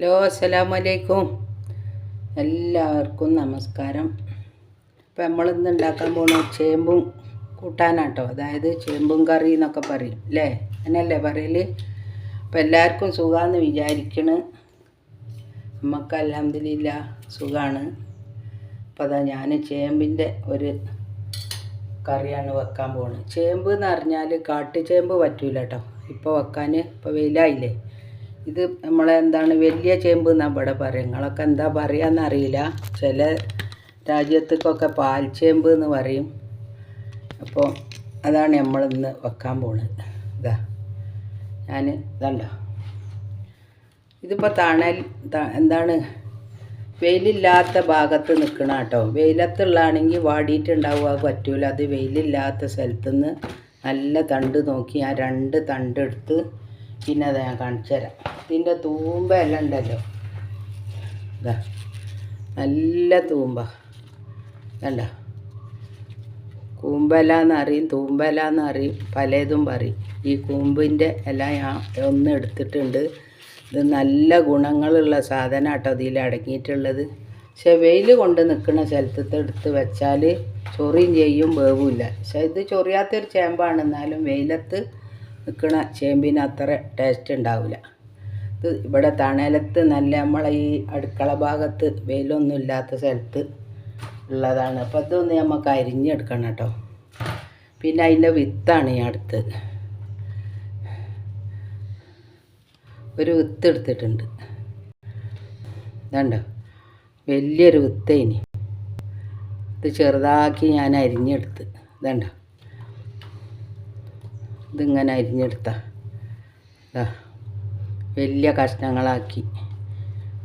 Hello അസ്സലാമു അലൈക്കും എല്ലാവർക്കും നമസ്കാരം. ഇപ്പം നമ്മളിന്ന് ഉണ്ടാക്കാൻ പോണ ചേമ്പും കൂട്ടാനാട്ടോ. അതായത് ചേമ്പും കറി എന്നൊക്കെ പറയും അല്ലേ അങ്ങനല്ലേ പറയൽ? അപ്പം എല്ലാവർക്കും സുഖമാണെന്ന് വിചാരിക്കണ്. നമുക്ക് അലഹമില്ല സുഖമാണ് അപ്പോൾ അതാ ഞാൻ ചേമ്പിന്റെ ഒരു കറിയാണ് വെക്കാൻ പോകുന്നത് ചേമ്പ് എന്ന് പറഞ്ഞാൽ കാട്ടുചേമ്പ് പറ്റൂല കേട്ടോ ഇപ്പോൾ വെക്കാൻ ഇപ്പോൾ വെയിലായില്ലേ? ഇത് നമ്മളെ എന്താണ് വലിയ ചേമ്പ് എന്നാണ് ഇവിടെ പറയും. നിങ്ങളൊക്കെ എന്താ പറയാന്ന് അറിയില്ല. ചില രാജ്യത്തേക്കൊക്കെ പാൽച്ചേമ്പ് എന്ന് പറയും. അപ്പോൾ അതാണ് നമ്മൾ ഇന്ന് വെക്കാൻ പോണത്. ഇതാ. ഞാൻ ഇതണ്ട. ഇതിപ്പോൾ തണൽ എന്താണ്? വെയിലില്ലാത്ത ഭാഗത്ത് നിൽക്കണം കേട്ടോ. വെയിലത്തുള്ളതാണെങ്കിൽ വാടിയിട്ടുണ്ടാവുക പറ്റൂല. അത് വെയിലില്ലാത്ത സ്ഥലത്തുനിന്ന് നല്ല തണ്ട് നോക്കി ആ രണ്ട് തണ്ടെടുത്ത് പിന്നെ അത് ഞാൻ കാണിച്ചു തരാം ഇതിന്റെ തൂമ്പ എല്ലാം ഉണ്ടല്ലോ. നല്ല തൂമ്പ. കണ്ട? കൂമ്പല എന്നറിയും തൂമ്പല എന്നറിയും പലതും പറയും. ഈ കൂമ്പിന്റെ ഇല ഞാൻ ഒന്ന് എടുത്തിട്ടുണ്ട്. ഇത് നല്ല ഗുണങ്ങളുള്ള സാധനം കേട്ടോ ഇതിൽ അടങ്ങിയിട്ടുള്ളത്. പക്ഷെ വെയിൽ കൊണ്ട് നിൽക്കുന്ന സ്ഥലത്ത് എടുത്ത് വെച്ചാൽ ചൊറിയും ചെയ്യും വേവില്ല. പക്ഷെ ഇത് ചൊറിയാത്തൊരു ചേമ്പാണ്. എന്നാലും വെയിലത്ത് നിൽക്കുന്ന ചേമ്പിന് അത്ര ടേസ്റ്റ് ഉണ്ടാവില്ല. ഇവിടെ തണലത്ത് നല്ല നമ്മളെ ഈ അടുക്കള ഭാഗത്ത് വെയിലൊന്നും ഇല്ലാത്ത സ്ഥലത്ത് ഉള്ളതാണ്. അപ്പോൾ ഇതൊന്ന് നമുക്ക് അരിഞ്ഞെടുക്കണം കേട്ടോ. പിന്നെ അതിന്റെ വിത്താണ് ഈ അടുത്തത് ഒരു വിത്ത് എടുത്തിട്ടുണ്ട്. ഇതുണ്ടോ? വലിയൊരു വിത്തേനി ഇത് ചെറുതാക്കി ഞാൻ അരിഞ്ഞെടുത്ത്. ഇതുണ്ടോ? ഇതിങ്ങനെ അരിഞ്ഞെടുത്താ. ഇതാ. വലിയ കഷ്ണങ്ങളാക്കി.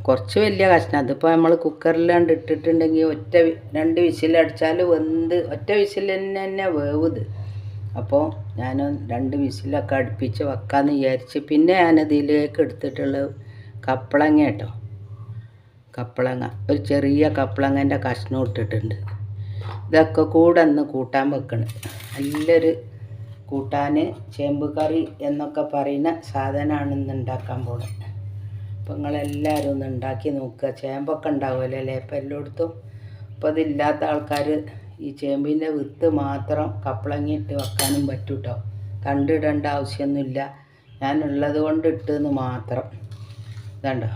കുറച്ച് വലിയ കഷ്ണം. അതിപ്പോൾ നമ്മൾ കുക്കറിലാണ്ട് ഇട്ടിട്ടുണ്ടെങ്കിൽ ഒറ്റ രണ്ട് വിസിലടിച്ചാൽ വെന്ത് ഒറ്റ വിസിൽ തന്നെ തന്നെ വേവുത്. അപ്പോൾ ഞാൻ രണ്ട് വിസിലൊക്കെ അടുപ്പിച്ച് വെക്കാമെന്ന് വിചാരിച്ച് പിന്നെ ഞാനതിലേക്ക് എടുത്തിട്ടുള്ള കപ്പളങ്ങ കേട്ടോ കപ്പളങ്ങ ഒരു ചെറിയ കപ്പളങ്ങന്റെ കഷ്ണം ഇട്ടിട്ടുണ്ട്. ഇതൊക്കെ കൂടെ ഒന്ന് കൂട്ടാൻ വെക്കണം. നല്ലൊരു കൂട്ടാൻ ചേമ്പ് കറി എന്നൊക്കെ പറയുന്ന സാധനമാണ് ഇന്ന് ഉണ്ടാക്കാൻ പോകുന്നത് അപ്പം നിങ്ങളെല്ലാവരും ഒന്ന് ഉണ്ടാക്കി നോക്കുക. ചേമ്പൊക്കെ ഉണ്ടാവുമല്ലോ അല്ലേ? ഇപ്പം എല്ലായിടത്തും അപ്പോൾ അതില്ലാത്ത ആൾക്കാർ ഈ ചേമ്പിന്റെ വിത്ത് മാത്രം കപ്പളങ്ങിയിട്ട് വെക്കാനും പറ്റും കേട്ടോ തണ്ടിടേണ്ട ആവശ്യമൊന്നുമില്ല. ഞാനുള്ളത് കൊണ്ട് ഇട്ടെന്ന് മാത്രം. ഇതുണ്ടോ?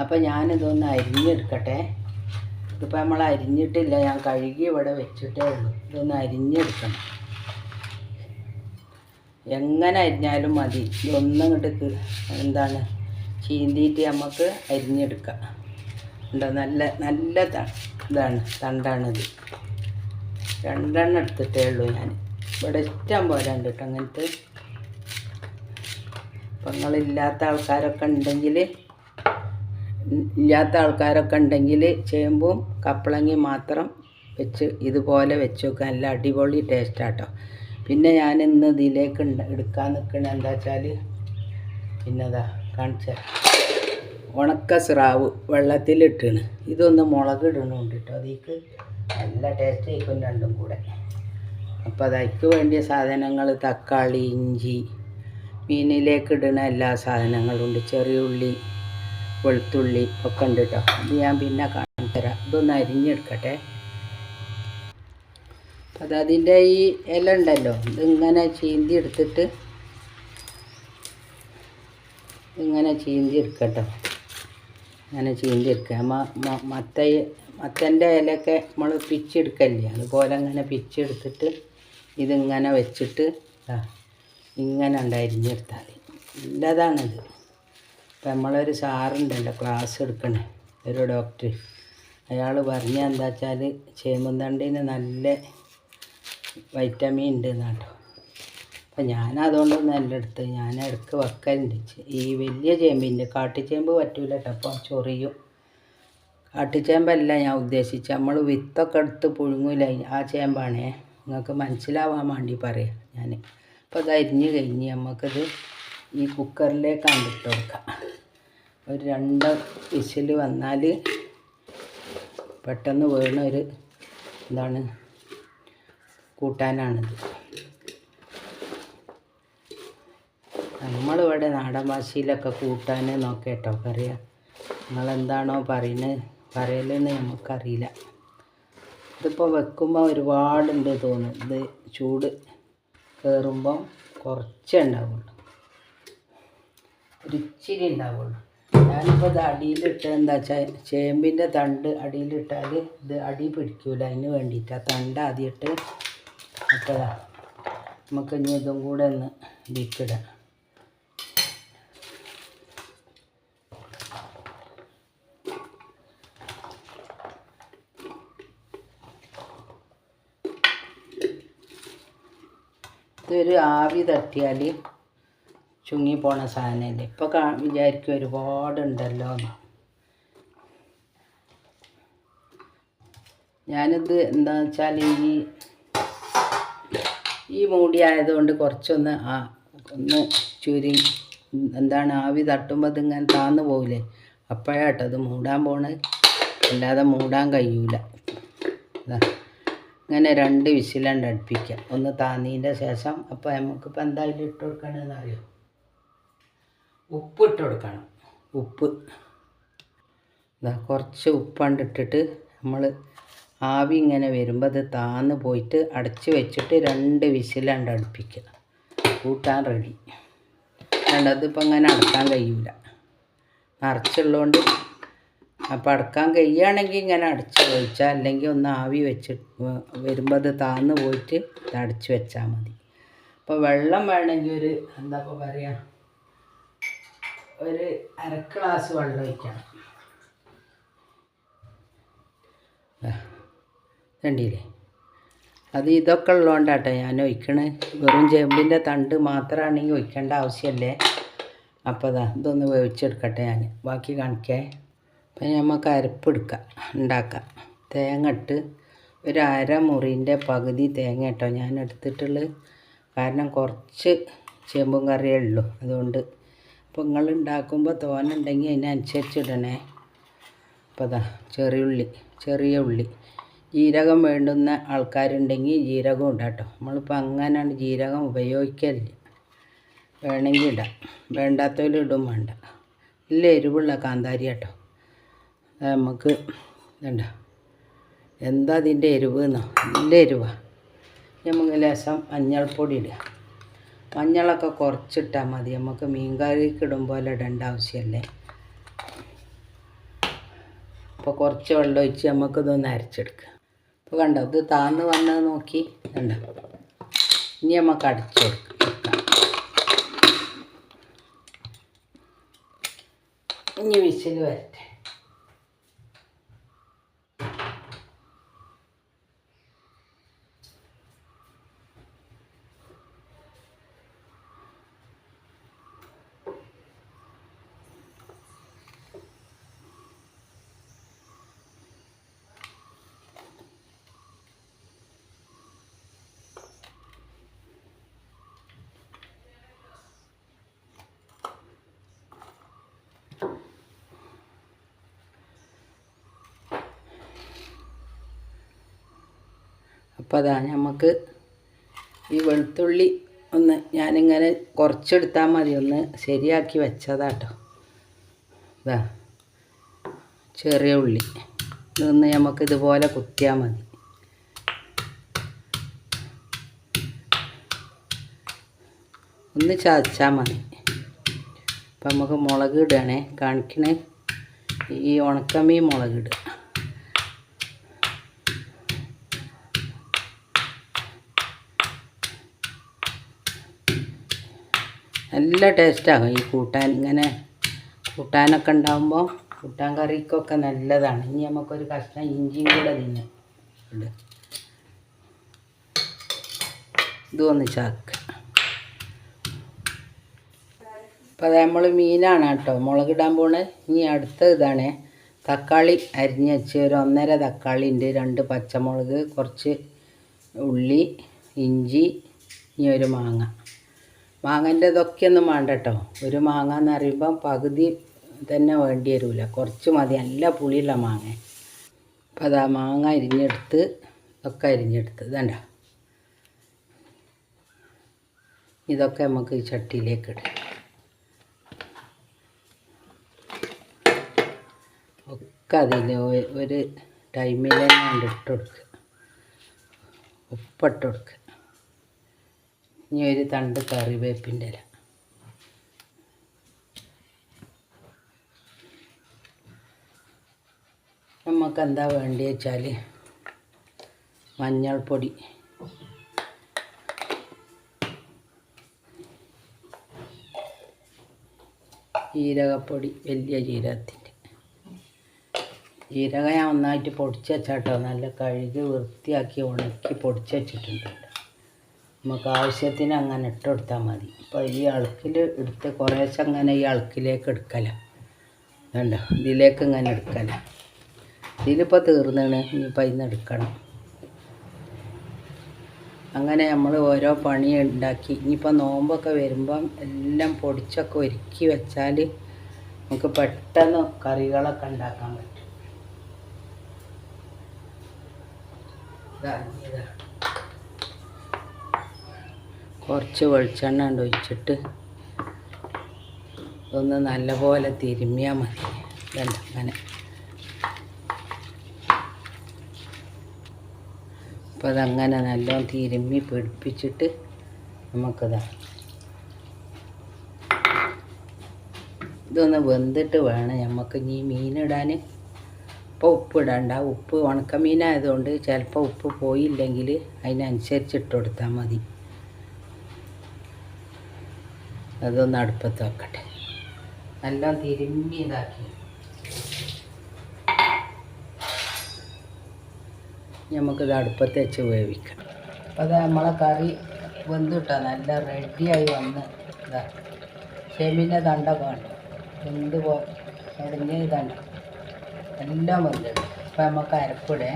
അപ്പോൾ ഞാനിതൊന്ന് അരിഞ്ഞെടുക്കട്ടെ. ഇതിപ്പോൾ നമ്മൾ അരിഞ്ഞിട്ടില്ല. ഞാൻ കഴുകി ഇവിടെ വെച്ചിട്ടേ ഉള്ളൂ. ഇതൊന്ന് അരിഞ്ഞെടുക്കണം. എങ്ങനെ അരിഞ്ഞാലും മതി. ഇതൊന്നും ഇങ്ങോട്ട് എന്താണ് ചീന്തിയിട്ട് നമുക്ക് അരിഞ്ഞെടുക്കാം. ഉണ്ടോ നല്ല നല്ല ഇതാണ് തണ്ടാണിത്. രണ്ടെണ്ണം എടുത്തിട്ടേ ഉള്ളൂ ഞാൻ ഇവിടെ ഇഷ്ടം പോലെ ഉണ്ട് കേട്ടോ അങ്ങനത്തെ. നിങ്ങളില്ലാത്ത ആൾക്കാരൊക്കെ ഉണ്ടെങ്കിൽ ഇല്ലാത്ത ആൾക്കാരൊക്കെ ഉണ്ടെങ്കിൽ ചേമ്പും കപ്പളങ്ങി മാത്രം വെച്ച് ഇതുപോലെ വെച്ച് നോക്കുക നല്ല അടിപൊളി ടേസ്റ്റാട്ടോ പിന്നെ ഞാൻ ഇന്ന് ഇതിലേക്ക് എടുക്കാൻ നിൽക്കണ എന്താ വെച്ചാൽ പിന്നെതാ കാണിച്ച ഉണക്ക സ്രാവ് വെള്ളത്തിലിട്ടാണ്. ഇതൊന്ന് മുളക് ഇടണുണ്ട് കേട്ടോ അതിക്ക് നല്ല ടേസ്റ്റ് ആയിരിക്കും രണ്ടും കൂടെ. അപ്പോൾ അതയ്ക്ക് വേണ്ടിയ സാധനങ്ങൾ തക്കാളി ഇഞ്ചി മീനിലേക്ക് ഇടുന്ന എല്ലാ സാധനങ്ങളും ഉണ്ട്. ചെറിയ ഉള്ളി വെളുത്തുള്ളി ഒക്കെ ഉണ്ട് കേട്ടോ അത് ഞാൻ പിന്നെ കാണിച്ചു തരാം ഇതൊന്ന് അരിഞ്ഞെടുക്കട്ടെ. അത് അതിന്റെ ഈ ഇല ഉണ്ടല്ലോ ഇതിങ്ങനെ ചീന്തി എടുത്തിട്ട് ഇങ്ങനെ ചീന്തി എടുക്കട്ടോ. അങ്ങനെ ചീന്തി എടുക്കുക. മത്ത മത്തന്റെ ഇലയൊക്കെ നമ്മൾ പിച്ചെടുക്കല്ലേ? അതുപോലെ അങ്ങനെ പിച്ചെടുത്തിട്ട് ഇതിങ്ങനെ വെച്ചിട്ട് ഇങ്ങനെ ഉണ്ട് നല്ലതാണിത്. ഇപ്പം നമ്മളൊരു സാറുണ്ടല്ലോ ക്ലാസ് എടുക്കണേ ഒരു ഡോക്ടർ. അയാൾ പറഞ്ഞ എന്താ വെച്ചാൽ ചേമ്പുന്തണ്ടിന് നല്ല വൈറ്റമിൻ ഉണ്ട് എന്നാട്ടോ അപ്പം ഞാൻ അതുകൊണ്ട് അല്ല എടുത്ത് ഞാൻ ഇടയ്ക്ക് വെക്കലുണ്ട്. ഈ വലിയ ചേമ്പിന്റെ കാട്ടിച്ചേമ്പ് പറ്റൂല അപ്പം ചൊറിയും. കാട്ടിച്ചേമ്പല്ല ഞാൻ ഉദ്ദേശിച്ചത് നമ്മൾ വിത്തൊക്കെ എടുത്ത് പുഴുങ്ങൂല ആ ചേമ്പാണേ. നിങ്ങൾക്ക് മനസ്സിലാവാൻ വേണ്ടി പറയാം ഞാൻ അപ്പോൾ കരിഞ്ഞ് കഴിഞ്ഞ് നമുക്കത് ഈ കുക്കറിലേക്കാണ് ഇട്ട് കൊടുക്കാം. ഒരു രണ്ട് വിസിൽ വന്നാൽ പെട്ടെന്ന് വീണ ഒരു എന്താണ് കൂട്ടാനാണിത്. നമ്മളിവിടെ നാടൻ ഭാഷയിലൊക്കെ കൂട്ടാൻ നോക്കേട്ടോ കറിയാം നിങ്ങളെന്താണോ പറയുന്നത് പറയലെന്ന് നമുക്കറിയില്ല. ഇതിപ്പോൾ വെക്കുമ്പോൾ ഒരുപാടുണ്ട് തോന്നും ഇത് ചൂട് കയറുമ്പം കുറച്ചേ ഉണ്ടാവുള്ളൂ. ഒരിച്ചിരി ഉണ്ടാവുള്ളൂ. ഞാനിപ്പോൾ ഇത് അടിയിലിട്ട് എന്താ വെച്ചാൽ ചേമ്പിന്റെ തണ്ട് അടിയിലിട്ടാൽ ഇത് അടി പിടിക്കൂല അതിന് വേണ്ടിയിട്ട് ആ തണ്ട് ആദ്യമിട്ട് അപ്പോൾ നമുക്ക് ഇനി ഇതും കൂടെ ഒന്ന് ഇതിക്കിടാം ഇതൊരു ആവി തട്ടിയാൽ ചുങ്ങിപ്പോണ സാധനമല്ലേ ഇപ്പോൾ കാ വിചാരിക്കും ഒരുപാടുണ്ടല്ലോ ഞാനിത് എന്താ വെച്ചാൽ ഈ മൂടി ആയതുകൊണ്ട് കുറച്ചൊന്ന് ആ ഒന്ന് ചുരി എന്താണ് ആവി തട്ടുമ്പോൾ ഇതിങ്ങനെ താന്ന് പോകില്ലേ അപ്പോഴാട്ടോ അത് മൂടാൻ പോണത് അല്ലാതെ മൂടാൻ കഴിയൂല. ഇങ്ങനെ രണ്ട് വിസിലണ്ട് അടുപ്പിക്കുക ഒന്ന് താന്നീന്റെ ശേഷം അപ്പോൾ നമുക്കിപ്പോൾ എന്തായാലും ഇട്ട് കൊടുക്കണമെന്ന് അറിയോ? ഉപ്പ് ഇട്ട് കൊടുക്കണം. ഉപ്പ്. കുറച്ച് ഉപ്പണ്ട് ഇട്ടിട്ട് നമ്മൾ ആവി ഇങ്ങനെ വരുമ്പോൾ അത് താന്ന് പോയിട്ട് അടച്ച് വെച്ചിട്ട് രണ്ട് വിസിലണ്ട് അടുപ്പിക്കുക കൂട്ടാൻ റെഡി രണ്ടതിപ്പോൾ അങ്ങനെ അടക്കാൻ കഴിയില്ല നിറച്ചുള്ളതുകൊണ്ട് അപ്പോൾ അടക്കാൻ കഴിയുകയാണെങ്കിൽ ഇങ്ങനെ അടച്ച് വെച്ചാൽ അല്ലെങ്കിൽ ഒന്ന് ആവി വെച്ച് വരുമ്പോൾ അത് താന്ന് പോയിട്ട് ഇത് അടച്ച് വെച്ചാൽ മതി. അപ്പോൾ വെള്ളം വേണമെങ്കിൽ ഒരു എന്താ ഇപ്പോൾ പറയുക ഒരു അര ഗ്ലാസ് വെള്ളം ഒഴിക്കണം. കണ്ടില്ലേ? അത് ഇതൊക്കെ ഉള്ളതുകൊണ്ടാട്ടോ ഞാൻ ഒഴിക്കണേ. വെറും ചേമ്പിന്റെ തണ്ട് മാത്രമാണെങ്കിൽ ഒഴിക്കേണ്ട ആവശ്യമല്ലേ അപ്പോൾ അതാ ഇതൊന്ന് വേവിച്ചെടുക്കട്ടെ ഞാൻ ബാക്കി കാണിക്കേ. അപ്പം നമുക്ക് അരപ്പെടുക്കാം ഉണ്ടാക്കാം. തേങ്ങ ഇട്ട് ഒരു അര മുറിന്റെ പകുതി തേങ്ങ കേട്ടോ ഞാൻ എടുത്തിട്ടുള്ളത് കാരണം കുറച്ച് ചേമ്പും കറിയേ ഉള്ളൂ അതുകൊണ്ട്. അപ്പോൾ നിങ്ങൾ ഉണ്ടാക്കുമ്പോൾ തോനുണ്ടെങ്കിൽ അതിനനുസരിച്ച് ഇടണേ. അപ്പോൾ അതാ ചെറിയ ഉള്ളി ചെറിയ ഉള്ളി. ജീരകം വേണ്ടുന്ന ആൾക്കാരുണ്ടെങ്കിൽ ജീരകം ഇടാം നമ്മളിപ്പോൾ അങ്ങനെയാണ് ജീരകം ഉപയോഗിക്കലില്ല വേണമെങ്കിൽ ഇടാം. വേണ്ടാത്തവരും ഇടും വേണ്ട. ഇല്ല എരിവുള്ള കാന്താരി കേട്ടോ. നമുക്ക് വേണ്ട എന്താ അതിന്റെ എരിവ് എന്നോ നല്ല എരിവാണ് നമുക്ക് ലേശം മഞ്ഞൾപ്പൊടി ഇടുക. മഞ്ഞളൊക്കെ കുറച്ചിട്ടാൽ മതി. നമുക്ക് മീൻ കറിക്ക് ഇടും പോലെ ഇടേണ്ട ആവശ്യമല്ലേ. അപ്പോൾ കുറച്ച് വെള്ളം ഒഴിച്ച് നമുക്കിതൊന്ന് അരച്ചെടുക്കുക അപ്പോൾ കണ്ടോ ഇത് താന്ന് വന്നത് നോക്കി. കണ്ടോ? ഇനി നമുക്ക് അടച്ചു കൊടുക്കാം. ഇനി വിസിൽ വരട്ടെ. അപ്പോൾ അതാ നമുക്ക് ഈ വെളുത്തുള്ളി ഒന്ന് ഞാനിങ്ങനെ കുറച്ചെടുത്താൽ മതി. ഒന്ന് ശരിയാക്കി വെച്ചതാട്ടോ. ഇതാ ചെറിയ ഉള്ളി. ഇതൊന്ന് നമുക്ക് ഇതുപോലെ കുത്തിയാൽ മതി. ഒന്ന് ചതച്ചാൽ മതി. അപ്പം നമുക്ക് മുളക് ഇടുകയാണേ കാണിക്കണേ. ഈ ഉണക്കമീൻ മുളക് ഇടുക. നല്ല ടേസ്റ്റാകും ഈ കൂട്ടാൻ ഇങ്ങനെ കൂട്ടാനൊക്കെ ഉണ്ടാകുമ്പോൾ കൂട്ടാൻ കറിക്കൊക്കെ നല്ലതാണ്. ഇനി നമുക്കൊരു കഷ്ണം ഇഞ്ചിയും കൂടെ തിന്നെ ഇതൊന്ന് ഇത് ഒന്ന് ചാക്ക. അപ്പോൾ അത് നമ്മൾ മീനാണ് കേട്ടോ. മുളകിടാൻ പോണത് ഇനി അടുത്ത ഇതാണ് തക്കാളി അരിഞ്ഞ് വെച്ച് ഒരു ഒന്നര തക്കാളി ഉണ്ട് രണ്ട് പച്ചമുളക് കുറച്ച് ഉള്ളി ഇഞ്ചി ഇനി ഒരു മാങ്ങ. മാങ്ങന്റെതൊക്കെ ഒന്നും വേണ്ട കേട്ടോ ഒരു മാങ്ങ എന്ന് പറയുമ്പം പകുതി തന്നെ വേണ്ടി വരില്ല കുറച്ച് മതി. നല്ല പുളിയുള്ള മാങ്ങ. അപ്പോൾ അതാ മാങ്ങ അരിഞ്ഞെടുത്ത് ഇതൊക്കെ അരിഞ്ഞെടുത്ത്. ഇതണ്ട ഇതൊക്കെ നമുക്ക് ഈ ചട്ടിയിലേക്ക് ഇടാം. ഒക്കെ അതിൽ ഒരു ടൈമിൽ തന്നെ ഇട്ടുകൊടുക്കുക ഉപ്പിട്ട് കൊടുക്കുക. ഇനി ഒരു തണ്ട് കറിവേപ്പിന്റെ ഇല. നമുക്ക് എന്താ വേണ്ടി വെച്ചാൽ മഞ്ഞൾപ്പൊടി. ജീരകപ്പൊടി വലിയ ജീരകത്തിന്റെ. ജീരക ഞാൻ ഒന്നായിട്ട് പൊടിച്ച് വെച്ചാട്ടോ. നല്ല കഴുകി വൃത്തിയാക്കി ഉണക്കി പൊടിച്ച് വെച്ചിട്ടുണ്ട്. നമുക്ക് ആവശ്യത്തിന് അങ്ങനെ ഇട്ട് കൊടുത്താൽ മതി. അപ്പോൾ ഈ അളക്കിൽ എടുത്ത് കുറേശ്ശെ അങ്ങനെ ഈ അളക്കിലേക്ക് എടുക്കല. വേണ്ട ഇതിലേക്ക് ഇങ്ങനെ എടുക്കല. ഇതിലിപ്പോൾ തീർന്നാണ്. ഇനിയിപ്പോൾ ഇന്ന് എടുക്കണം. അങ്ങനെ നമ്മൾ ഓരോ പണി ഉണ്ടാക്കി. ഇനിയിപ്പോൾ നോമ്പൊക്കെ വരുമ്പം എല്ലാം പൊടിച്ചൊക്കെ ഒരുക്കി വെച്ചാൽ നമുക്ക് പെട്ടെന്ന് കറികളൊക്കെ ഉണ്ടാക്കാൻ പറ്റും. ഇതാ ഇതാ. കുറച്ച് വെളിച്ചെണ്ണ ഉണ്ട് ഒഴിച്ചിട്ട് ഒന്ന് നല്ലപോലെ തിരുമ്മിയാൽ മതി. ഇതല്ല അങ്ങനെ. അപ്പോൾ അതങ്ങനെ നല്ലോണം തിരുമ്മി പിടിപ്പിച്ചിട്ട് നമുക്കിതാ ഇതൊന്ന് വെന്തിട്ട് വേണം നമുക്ക് ഇനി മീനിടാൻ ഇപ്പോൾ ഉപ്പ് ഇടണ്ട. ഉപ്പ് ഉണക്കമീനായതുകൊണ്ട് ചിലപ്പോൾ ഉപ്പ് പോയില്ലെങ്കിൽ അതിനനുസരിച്ച് ഇട്ട് കൊടുത്താൽ മതി. അതൊന്ന് അടുപ്പത്ത് വെക്കട്ടെ. എല്ലാം തിരുമ്മി ഇതാക്കി. നമുക്കിത് അടുപ്പത്ത് വെച്ച് വേവിക്കാം അപ്പോൾ അത് നമ്മളെ കറി വെന്തിട്ടോ നല്ല റെഡിയായി വന്ന് ഇതാ. ചെമ്മിന്റെ തണ്ട കണ്ടു വെന്ത് പോ ഉടഞ്ഞ ഇതണ്ട എല്ലാം വെന്ത് അപ്പോൾ നമുക്ക് അരപ്പിടേ.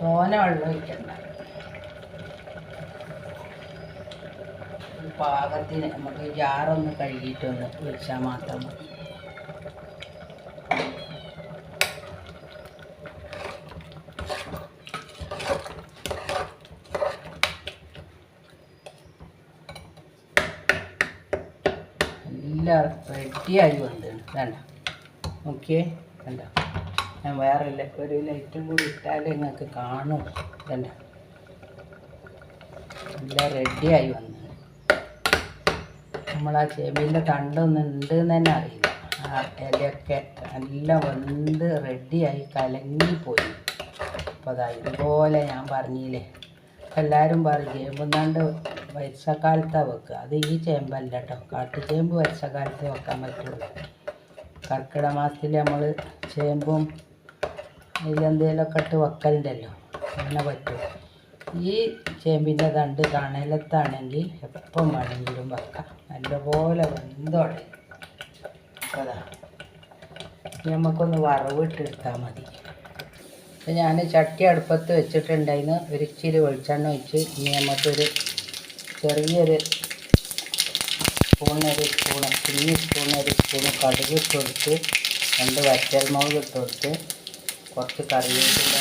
തോന വെള്ളം ഒഴിക്കണ്ട ഒരു പാകത്തിന് നമുക്ക് ജാറൊന്ന് കഴുകിയിട്ടൊന്ന് ഒഴിച്ചാൽ മാത്രം മതി. എല്ലാം റെഡിയായി വന്നിട്ടുണ്ട്. വേണ്ട നോക്കിയേ വേണ്ട ഞാൻ വേറെ ഒരു ലൈറ്റും കൂടി ഇട്ടാലേ നിങ്ങൾക്ക് കാണും. വേണ്ട എല്ലാം റെഡിയായി വന്നു നമ്മൾ ആ ചെവിന്റെ തണ്ടൊന്നും ഉണ്ട് എന്ന് തന്നെ അറിയില്ല. ആ ഇലയൊക്കെ എല്ലാം വെന്ത് റെഡിയായി കലങ്ങിപ്പോയി. അപ്പോൾ അതാ ഇതുപോലെ ഞാൻ പറഞ്ഞില്ലേ എല്ലാവരും പറയും ചേമ്പുന്നാണ്ട് വർഷക്കാലത്താണ് വെക്കുക. അത് ഈ ചേമ്പല്ല കേട്ടോ കാട്ടുചേമ്പ് വർഷക്കാലത്ത് വെക്കാൻ പറ്റുള്ളൂ. കർക്കിടക മാസത്തിൽ നമ്മൾ ചേമ്പും ഇതിലെന്തെങ്കിലുമൊക്കെ ഇട്ട് വെക്കലുണ്ടല്ലോ അങ്ങനെ പറ്റും. ഈ ചേമ്പിന്റെ തണ്ട് തണലത്താണെങ്കിൽ എപ്പം വേണമെങ്കിലും വെക്കാം. നല്ലപോലെ വെന്തോടെ അതാ. നമുക്കൊന്ന് വറവിട്ടെടുത്താൽ മതി. അപ്പം ഞാൻ ചട്ടി അടുപ്പത്ത് വെച്ചിട്ടുണ്ടായിരുന്നു. ഒരു ഇച്ചിരി വെളിച്ചെണ്ണ ഒഴിച്ച് ഇനി നമുക്കൊരു ചെറിയൊരു സ്പൂണൊരു സ്പൂണ് കുഞ്ഞ് സ്പൂണൊരു സ്പൂണ് കടുക് കൊടുത്ത് രണ്ട് വറ്റൽമുളക് ഇട്ട് കൊടുത്ത് കുറച്ച് കറിവേപ്പിന്റെ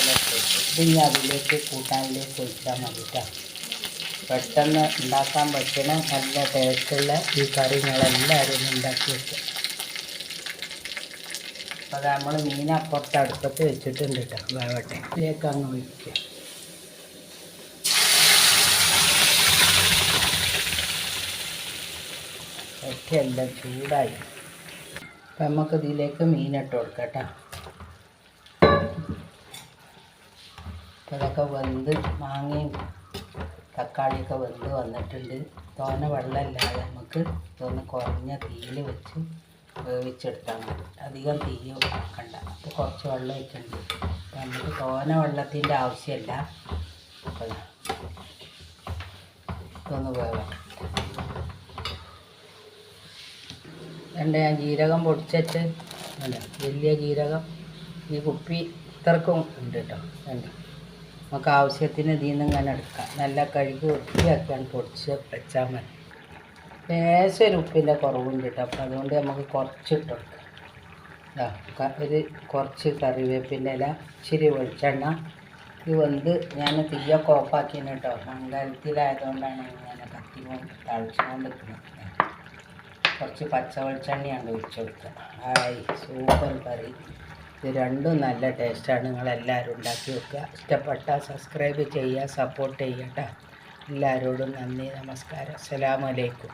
ഇത് ഇനി അതിലേക്ക് കൂട്ടാനിലേക്ക് ഒഴിച്ചാൽ മതി പെട്ടെന്ന് ഉണ്ടാക്കാൻ പറ്റണ നല്ല ടേസ്റ്റുള്ള ഈ കറികളെല്ലാവരും ഉണ്ടാക്കി വെക്കും. അത് നമ്മൾ മീൻ അപ്പുറത്ത് അടുപ്പത്ത് വെച്ചിട്ടുണ്ട് കേട്ടോ വേവട്ടെ ഇതിലേക്ക് അങ്ങ് ഒഴിക്കുക ഒറ്റയെല്ലാം ചൂടായി. അപ്പം നമുക്ക് ഇതിലേക്ക് മീനിട്ട് കൊടുക്കാം കേട്ടോ ഇതൊക്കെ വെന്ത് മാങ്ങയും തക്കാളിയൊക്കെ വെന്ത് വന്നിട്ടുണ്ട്. തോന വെള്ളമില്ലാതെ നമുക്ക് ഇതൊന്ന് കുറഞ്ഞ തീയിൽ വെച്ച് വേവിച്ചെടുത്താൽ മതി. അധികം തീ വെക്കണ്ട. അപ്പോൾ കുറച്ച് വെള്ളം വെച്ചിട്ടുണ്ട് അപ്പോൾ നമുക്ക് തോന വെള്ളത്തിന്റെ ആവശ്യമില്ല. അപ്പോൾ ഇതൊന്ന് വേവാം. രണ്ട് ഞാൻ ജീരകം പൊടിച്ചിട്ട് അല്ല വലിയ ജീരകം. ഈ കുപ്പി ഇത്രക്കും ഉണ്ട് കേട്ടോ. വേണ്ട നമുക്ക് ആവശ്യത്തിന് ഇതിൽ നിന്ന് ഇങ്ങനെ എടുക്കാം. നല്ല കഴുകി വൃത്തിയാക്കിയാണ് പൊടിച്ച് വെച്ചാൽ മതി. ലേശം ഒരു ഉപ്പിന്റെ കുറവുണ്ട് കേട്ടോ. അപ്പോൾ അതുകൊണ്ട് നമുക്ക് കുറച്ചിട്ട് കൊടുക്കാം. ഒരു കുറച്ച് കറിവേപ്പിന്റെ ഇല ഇച്ചിരി വെളിച്ചെണ്ണ. ഇത് വന്ന് ഞാൻ തീയൊക്കെ ഓഫാക്കിന് കേട്ടോ. മംഗലത്തിലായതുകൊണ്ടാണ് ഇങ്ങനെ കത്തി കൊണ്ട് തളിച്ചുകൊണ്ട് നിൽക്കുന്നത് കുറച്ച് പച്ച വെളിച്ചെണ്ണയാണ് ഒഴിച്ചു കൊടുക്കുക. ആയി സൂപ്പർ കറി. ഇത് രണ്ടും നല്ല ടേസ്റ്റാണ്. നിങ്ങളെല്ലാവരും ഉണ്ടാക്കി വെക്കുക. ഇഷ്ടപ്പെട്ടാൽ സബ്സ്ക്രൈബ് ചെയ്യുക സപ്പോർട്ട് ചെയ്യുക എല്ലാവരോടും നന്ദി നമസ്കാരം. അസ്സലാമലൈക്കും